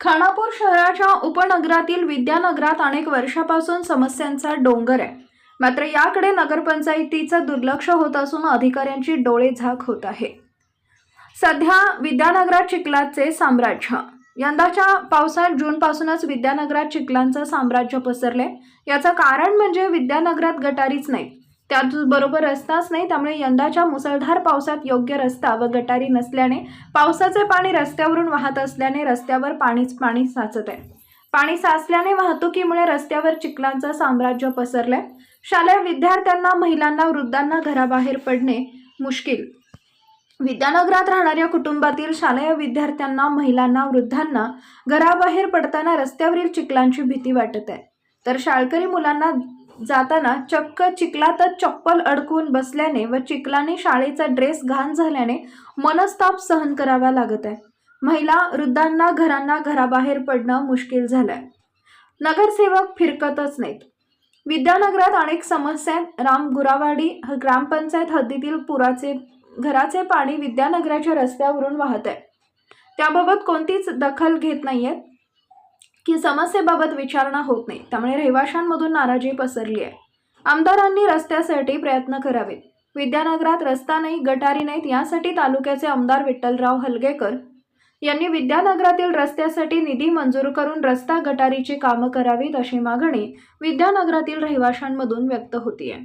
खानापूर शहराच्या उपनगरातील विद्यानगरात अनेक वर्षापासून समस्यांचा डोंगर आहे. मात्र याकडे नगरपंचायतीचं दुर्लक्ष होत असून अधिकाऱ्यांची डोळे झाक होत आहे. सध्या विद्यानगरात चिखलाचे साम्राज्य. यंदाच्या पावसात जूनपासूनच विद्यानगरात चिखलांचं साम्राज्य पसरले याचं कारण म्हणजे विद्यानगरात गटारीच नाही त्याचबरोबर रस्ताच नाही त्यामुळे यंदाच्या मुसळधार पावसात योग्य रस्ता व गटारी नसल्याने पावसाचे पाणी रस्त्यावरून वाहत असल्याने रस्त्यावर पाणीच पाणी साचत आहे. पाणी साचल्याने वाहतुकीमुळे रस्त्यावर चिखलांचं साम्राज्य पसरलंय. शालेय विद्यार्थ्यांना महिलांना वृद्धांना घराबाहेर पडणे मुश्किल. विद्यानगरात राहणाऱ्या कुटुंबातील शालेय विद्यार्थ्यांना महिलांना वृद्धांना घराबाहेर पडताना रस्त्यावरील चिखलांची भीती वाटत आहे. तर शाळकरी मुलांना जाताना चक्क चिखलातच चप्पल अडकून बसल्याने व चिखलाने शाळेचा ड्रेस घाण झाल्याने मनस्ताप सहन करावा लागत आहे. महिला वृद्धांना घरांना घराबाहेर पडणं मुश्किल झालंय. नगरसेवक फिरकतच नाहीत. विद्यानगरात अनेक समस्या आहेत. राम गुरावाडी ह- ग्रामपंचायत हद्दीतील पुराचे घराचे पाणी विद्यानगराच्या रस्त्यावरून वाहत आहे. त्याबाबत कोणतीच दखल घेत नाही आहेत की समस्येबाबत विचारणा होत नाही. त्यामुळे रहिवाशांमधून नाराजी पसरली आहे. आमदारांनी रस्त्यासाठी प्रयत्न करावेत. विद्यानगरात रस्ता नाही गटारी नाहीत यासाठी तालुक्याचे आमदार विठ्ठलराव हलगेकर यांनी विद्यानगरातील रस्त्यासाठी निधी मंजूर करून रस्ता गटारीची कामं करावीत अशी मागणी विद्यानगरातील रहिवाशांमधून व्यक्त होती आहे